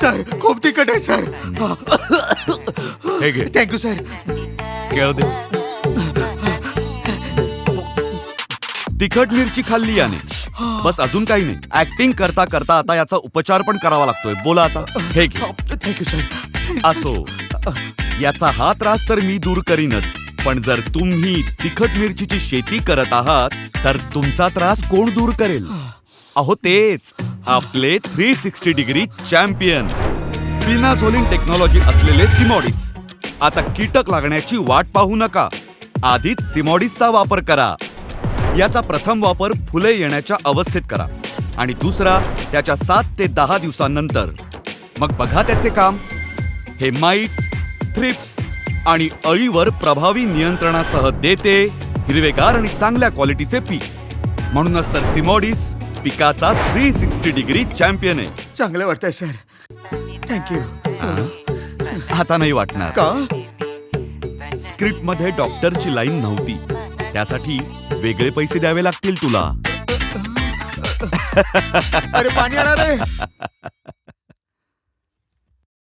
Sir खूप तिखट आहे सर. हे घे. थँक्यू सर केळ दे तिखट मिरची खाल्ली याने. बस अजून काही नाही. ऍक्टिंग करता करता आता याचा उपचार पण करावा लागतोय. बोला आता. हे घे. थँक्यू सर असो. याचा हा त्रास तर मी दूर करीनच. पण जर तुम्ही तिखट मिरचीची शेती करत आहात तर तुमचा त्रास कोण दूर करेल? अहो तेच. आपले थ्री सिक्स्टी डिग्री चॅम्पियन पिनाझोलिन टेक्नॉलॉजी असलेले सिमॉडिस आता कीटक लागण्याची वाट पाहू नका. आधीच सिमॉडिसचा वापर करा. याचा प्रथम वापर फुले येण्याच्या अवस्थेत करा. आणि दुसरा त्याच्या सात ते दहा दिवसांनंतर. मग बघा त्याचे काम. हे माइट्स थ्रिप्स आणि अळीवर प्रभावी नियंत्रणासह देते हिरवेगार आणि चांगल्या क्वालिटीचे पीक. म्हणूनच तर सिमॉडिस पिकाचा थ्री सिक्स्टी डिग्री चॅम्पियन आहे. चांगलं वाटतंय सर. थँक्यू आता नाही वाटणार. का? स्क्रिप्टमध्ये डॉक्टरची लाईन नव्हती. त्यासाठी वेगळे पैसे द्यावे लागतील तुला. अरे पाणी येणार आहे